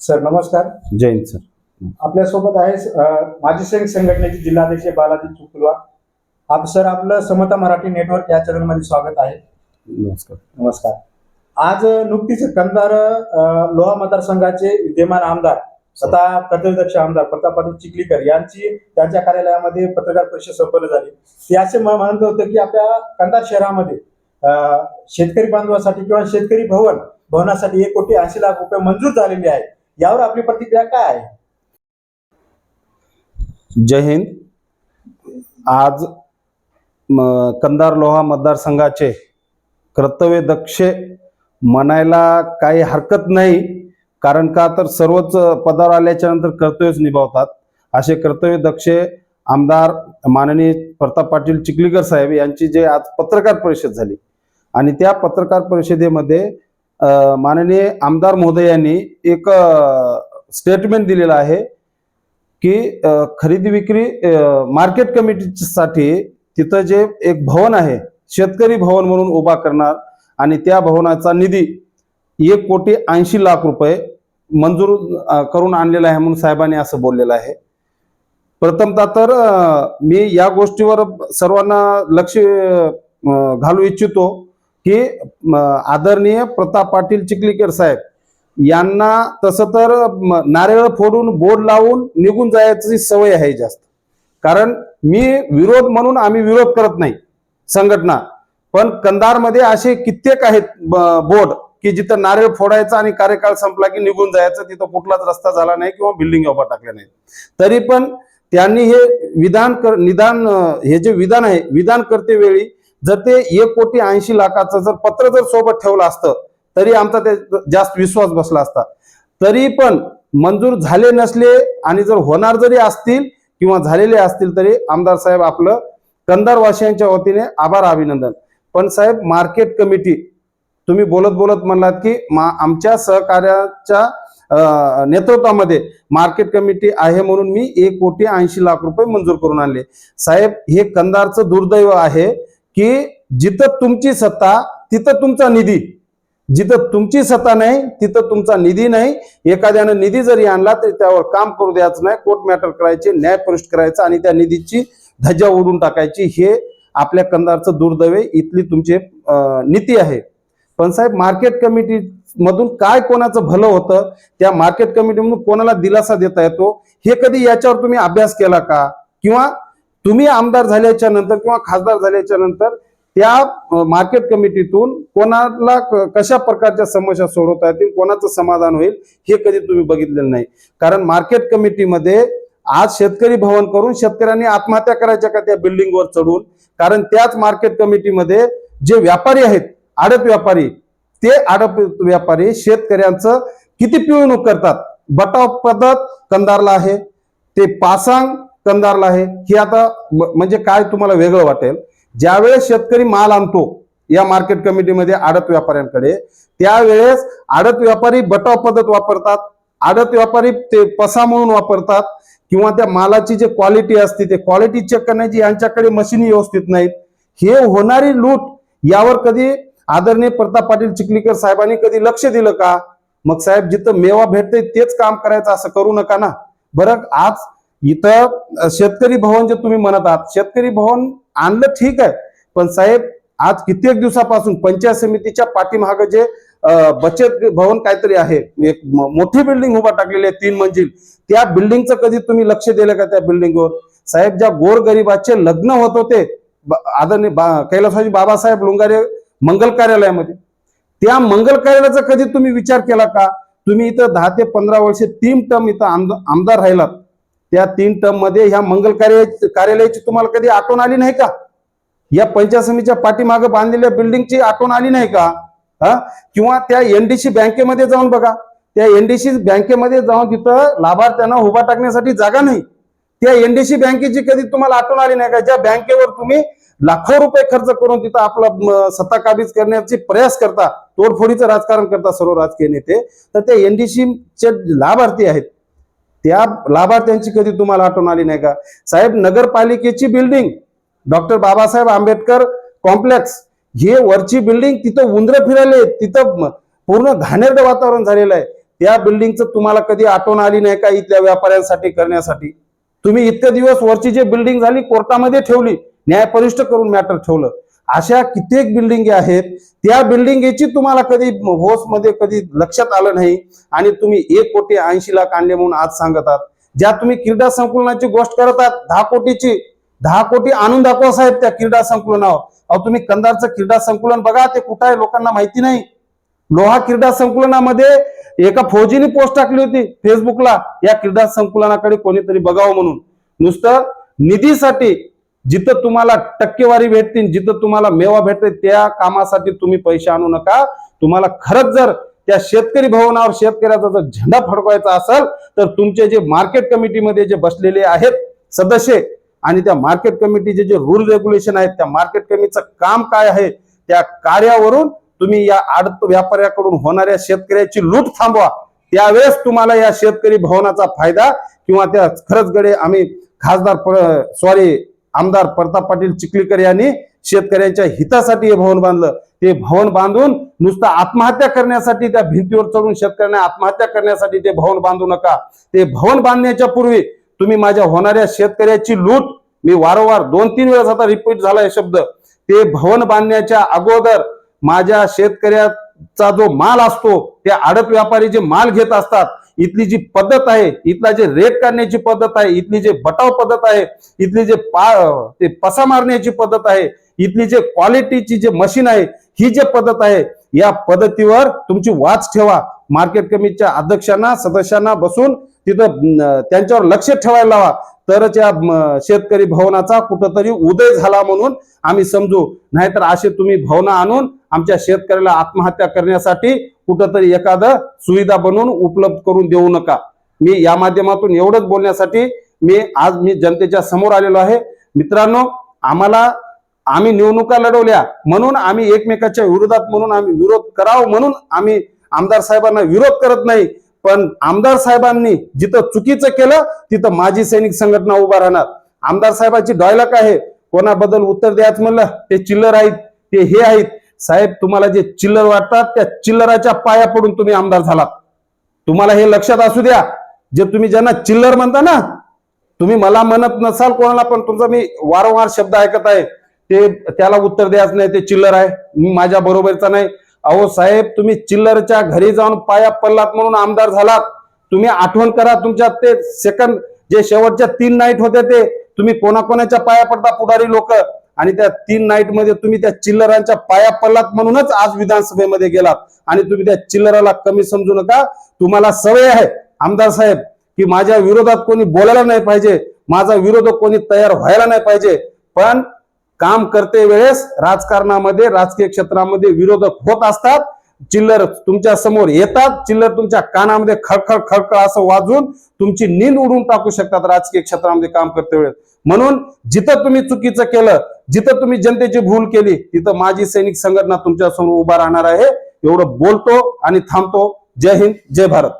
Sir नमस्कार. Jain sir. आपल्यासोबत आहे माजी सैनिक संघटनेचे जिल्हाध्यक्ष बालाजी चुकुलवा. आप सर आपलं समता मराठी नेटवर्क या चॅनलमध्ये स्वागत आहे. नमस्कार. नमस्कार. आज नुकतीच कंधार अ, लोहा मतदारसंघाचे विद्यमान आमदार स्वतः कर्तव्यदक्ष आमदार प्रताप पाटील चिखलीकर यांची त्यांच्या कार्यालयामध्ये पत्रकार परिषद संपन्न झाली. ते असे म्हणत होते की आपल्या कंधार शहरामध्ये शेतकरी बांधवासाठी किंवा शेतकरी भवन भवनासाठी एक कोटी ऐंशी लाख रुपये मंजूर झालेले आहे यावर आपली प्रतिक्रिया काय आहे? जय हिंद. आज कंदार लोहा मतदारसंघाचे कर्तव्य दक्ष म्हणायला काही हरकत नाही कारण का तर सर्वच पदावर आल्याच्यानंतर कर्तव्यच निभावतात. असे कर्तव्य दक्ष आमदार माननीय प्रताप पाटील चिखलीकर साहेब यांची जे आज पत्रकार परिषद झाली आणि त्या पत्रकार परिषदेमध्ये माननीय आमदार महोदयांनी एक स्टेटमेंट दिलेलं आहे की खरेदी विक्री मार्केट कमिटीसाठी तिथं जे एक भवन आहे शेतकरी भवन म्हणून उभा करणार आणि त्या भवनाचा निधी एक कोटी ऐंशी लाख रुपये मंजूर करून आणलेला आहे म्हणून साहेबांनी असं बोललेलं आहे. प्रथमतः तर मी या गोष्टीवर सर्वांना लक्ष घालू इच्छितो. की आदरणीय प्रताप पाटील चिखलीकर साहेब यांना तसं तर नारळ फोडून बोर्ड लावून निघून जायची सवय आहे जास्त. कारण मी विरोध म्हणून आम्ही विरोध करत नाही संघटना. पण कंधारमध्ये असे कित्येक आहेत ब- बोर्ड की जिथं नारळ फोडायचा आणि कार्यकाळ संपला की निघून जायचं तिथं कुठलाच रस्ता झाला नाही किंवा बिल्डिंग उभा टाकल्या नाही तरी पण त्यांनी हे विधान कर निदान हे जे विधान आहे विधान करते वेळी जर ते एक कोटी ऐंशी लाखाचं जर पत्र जर सोबत ठेवलं असतं तरी आमचा ते जास्त विश्वास बसला असता. तरी पण मंजूर झाले नसले आणि जर होणार जरी असतील किंवा झालेले असतील तरी आमदार साहेब आपलं कंदारवासियांच्या वतीने आभार अभिनंदन. पण साहेब मार्केट कमिटी तुम्ही बोलत बोलत म्हणलात की मा आमच्या सहकार्याच्या अं, नेतृत्वामध्ये मार्केट कमिटी आहे म्हणून मी एक कोटी ऐंशी लाख रुपये मंजूर करून आणले. साहेब हे कंधारचं दुर्दैव आहे. की जिथं तुमची सत्ता तिथं तुमचा निधी. जिथं तुमची सत्ता नाही तिथं तुमचा निधी नाही. एखाद्यानं निधी जरी आणला तरी त्यावर काम करू द्यायचं नाही. कोर्ट मॅटर करायचे न्यायपरिष्ठ करायचं आणि त्या निधीची धज्जा उडून टाकायची. हे आपल्या कंधारचं दुर्दैवे इथली तुमची नीती आहे. पण साहेब मार्केट कमिटी मधून काय कोणाचं भलं होतं? त्या मार्केट कमिटीमधून कोणाला दिलासा देता येतो? हे कधी याच्यावर तुम्ही अभ्यास केला का? किंवा तुम्ही आमदार झाल्याच्यानंतर किंवा खासदार झाल्याच्यानंतर त्या मार्केट कमिटीतून कोणाला क- कशा प्रकारच्या समस्या सोडवता येतील कोणाचं समाधान होईल हे कधी तुम्ही बघितलेलं नाही. कारण मार्केट कमिटीमध्ये आज शेतकरी भवन करून शेतकऱ्यांनी आत्महत्या करायच्या का त्या बिल्डिंगवर चढून? कारण त्याच मार्केट कमिटीमध्ये जे व्यापारी आहेत आडत व्यापारी ते आडत व्यापारी शेतकऱ्यांचं किती पिळवणूक करतात? बटाव पद्धत कंदारला आहे ते पासांग कंदारला आहे. हे आता म्हणजे काय तुम्हाला वेगळं वाटेल? ज्यावेळेस शेतकरी माल आणतो या मार्केट कमिटीमध्ये आडत व्यापाऱ्यांकडे त्यावेळेस आडत व्यापारी बटाव पद्धत वापरतात आडत व्यापारी ते पसा म्हणून वापरतात किंवा त्या मालाची जे क्वालिटी असते ते क्वालिटी चेक करण्याची यांच्याकडे मशीन व्यवस्थित नाहीत. हे होणारी लूट यावर कधी आदरणीय प्रताप पाटील चिखलीकर साहेबांनी कधी लक्ष दिलं का? मग साहेब जिथं मेवा भेटते तेच काम करायचं असं करू नका ना. बरं आज इथं शेतकरी भवन जे तुम्ही म्हणत आहात शेतकरी भवन आणलं ठीक आहे पण साहेब आज कित्येक दिवसापासून पंचायत समितीच्या पाठीमाग जे बचत भवन काहीतरी आहे एक मोठी बिल्डिंग उभा टाकलेली आहे तीन मंजिल. त्या बिल्डिंगचं कधी तुम्ही लक्ष दिलं का त्या बिल्डिंगवर साहेब ज्या गोरगरिबाचे लग्न होत होते आदरणीय बा- कैलासवाजी बाबासाहेब लुंगारे मंगल कार्यालयामध्ये त्या मंगल कार्यालयाचा कधी तुम्ही विचार केला का? तुम्ही इथं दहा ते पंधरा वर्षे तीन टर्म इथं आमदार राहिलात. त्या तीन टर्ममध्ये ह्या मंगल कार्य कार्यालयाची तुम्हाला कधी आठवण आली नाही का? या पंचायत समितीच्या पाठीमागे बांधलेल्या बिल्डिंगची आठवण आली नाही का? हा? किंवा त्या एनडीसी बँकेमध्ये जाऊन बघा. त्या एनडीसी बँकेमध्ये जाऊन तिथं लाभार्थ्यांना उभा टाकण्यासाठी जागा नाही. त्या एनडीसी बँकेची कधी तुम्हाला आठवण आली नाही का? ज्या बँकेवर तुम्ही लाखो रुपये खर्च करून तिथं आपला सत्ता काबीज करण्याची प्रयास करता तोडफोडीचं राजकारण करता सर्व राजकीय नेते तर त्या एनडीसी चे लाभार्थी आहेत. त्या लाभार्थ्यांची कधी तुम्हाला आठवण आली नाही का? साहेब नगरपालिकेची building doctor Babasaheb Ambedkar complex हे वरची बिल्डिंग तिथं उंदरं फिरायले तिथं पूर्ण घाणेरडं वातावरण झालेलं आहे. त्या बिल्डिंगचं तुम्हाला कधी आठवण आली नाही का इथल्या व्यापाऱ्यांसाठी करण्यासाठी? तुम्ही इतके दिवस वरची जी बिल्डिंग झाली कोर्टामध्ये ठेवली न्यायपरिष्ठ करून मॅटर ठेवलं. अशा कित्येक बिल्डिंगी आहेत. त्या बिल्डिंगेची तुम्हाला कधी होस मध्ये कधी लक्षात आलं नाही आणि तुम्ही एक कोटी ऐंशी लाख आणले म्हणून आज सांगतात ज्या तुम्ही क्रीडा संकुलनाची गोष्ट करत आहात दहा कोटीची दहा कोटी आणून दाखवा साहेब त्या क्रीडा संकुलनावर. अहो तुम्ही कंदारचं क्रीडा संकुलन बघा ते कुठं आहे लोकांना माहिती नाही. लोहा क्रीडा संकुलनामध्ये एका फौजीने पोस्ट टाकली होती फेसबुकला या क्रीडा संकुलनाकडे कोणीतरी बघावं म्हणून. नुसतं निधीसाठी जिथं तुम्हाला टक्केवारी भेटतील जिथं तुम्हाला मेवा भेटते त्या कामासाठी तुम्ही पैसे आणू नका. तुम्हाला खरंच जर त्या शेतकरी भवनावर शेतकऱ्याचा जर झेंडा फडकवायचा असेल तर तुमचे जे मार्केट कमिटीमध्ये जे बसलेले आहेत सदस्य आणि त्या मार्केट कमिटीचे जे रूल रेग्युलेशन आहेत त्या मार्केट कमिटीचं काम काय आहे त्या कार्यावरून तुम्ही या आडत व्यापाऱ्याकडून होणाऱ्या शेतकऱ्याची लूट थांबवा. त्यावेळेस तुम्हाला या शेतकरी भवनाचा फायदा किंवा त्या खरंच गडे आम्ही खासदार सॉरी आमदार प्रताप पाटील चिखलीकर यांनी शेतकऱ्यांच्या हितासाठी हे भवन बांधलं. ते भवन बांधून नुसतं आत्महत्या करण्यासाठी त्या भिंतीवर चढून शेतकऱ्यांना आत्महत्या करण्यासाठी ते भवन बांधू नका. ते भवन बांधण्याच्या पूर्वी तुम्ही माझ्या होणाऱ्या शेतकऱ्याची लूट मी वारंवार दोन तीन वेळेस आता रिपीट झाला हे शब्द. ते भवन बांधण्याच्या अगोदर माझ्या शेतकऱ्याचा जो माल असतो ते आडत व्यापारी जे माल घेत असतात इथली जी पद्धत आहे इथला जे रेट काढण्याची पद्धत आहे इथली जे बटाव पद्धत आहे इथली जे पा ते पसा मारण्याची पद्धत आहे इथली जे क्वालिटीची जे मशीन आहे ही जे पद्धत आहे या पद्धतीवर तुमची वाच ठेवा. मार्केट कमिटीच्या अध्यक्षांना सदस्यांना बसून तिथं त्यांच्यावर लक्ष ठेवायला लावा. तरच या शेतकरी भवनाचा कुठंतरी उदय झाला म्हणून आम्ही समजू. नाहीतर असे तुम्ही भवना आणून आमच्या शेतकऱ्याला आत्महत्या करण्यासाठी कुठंतरी एखादं सुविधा बनवून उपलब्ध करून देऊ नका. मी या माध्यमातून एवढंच बोलण्यासाठी मी आज मी जनतेच्या समोर आलेलो आहे. मित्रांनो आम्हाला आम्ही निवडणुका लढवल्या म्हणून आम्ही एकमेकाच्या विरोधात म्हणून आम्ही विरोध करावं म्हणून आम्ही आमदार साहेबांना विरोध करत नाही. पण आमदार साहेबांनी जिथं चुकीचं केलं तिथं माजी सैनिक संघटना उभा राहणार. आमदार साहेबांची डॉयलॉग आहे? कोणाबद्दल उत्तर द्यायचं म्हणलं? ते चिल्लर आहेत ते हे आहेत. साहेब तुम्हाला जे चिल्लर वाटतात त्या चिल्लराच्या पाया पडून तुम्ही आमदार झालात. तुम्हाला हे लक्षात असू द्या. जे तुम्ही ज्यांना चिल्लर म्हणता ना तुम्ही मला म्हणत नसाल कोणाला पण तुमचा मी वारंवार शब्द ऐकत आहे. ते त्याला उत्तर द्यायचं नाही ते चिल्लर आहे. मी माझ्या बरोबरचा नाही. अहो साहेब तुम्ही चिल्लरच्या घरी जाऊन पाया पडलात म्हणून आमदार झालात. तुम्ही आठवण करा तुमच्या ते सेकंड जे शेवटच्या तीन नाईट होते ते तुम्ही कोणाकोणाच्या पाया पडता पुढारी लोक? आणि त्या तीन नाईटमध्ये तुम्ही त्या चिल्लरांच्या पाया पडलात म्हणूनच आज विधानसभेमध्ये गेलात. आणि तुम्ही त्या चिल्लराला कमी समजू नका. तुम्हाला सवय आहे आमदार साहेब की माझ्या विरोधात कोणी बोलायला नाही पाहिजे माझा विरोधक कोणी तयार व्हायला नाही पाहिजे. पण काम करते वेळेस राजकारणामध्ये राजकीय क्षेत्रामध्ये विरोधक होत असतात. चिल्लर तुमच्यासमोर येतात. चिल्लर तुमच्या कानामध्ये खळखळ खळखळ असं वाजून तुमची नींद उडून टाकू शकतात राजकीय क्षेत्रामध्ये काम करते वेळेस. म्हणून जिथं तुम्ही चुकीचं केलं जिथं तुम्ही जनतेची भूल केली तिथं माझी सैनिक संघटना तुमच्यासमोर उभा राहणार आहे. एवढं बोलतो आणि थांबतो. जय हिंद जय भारत.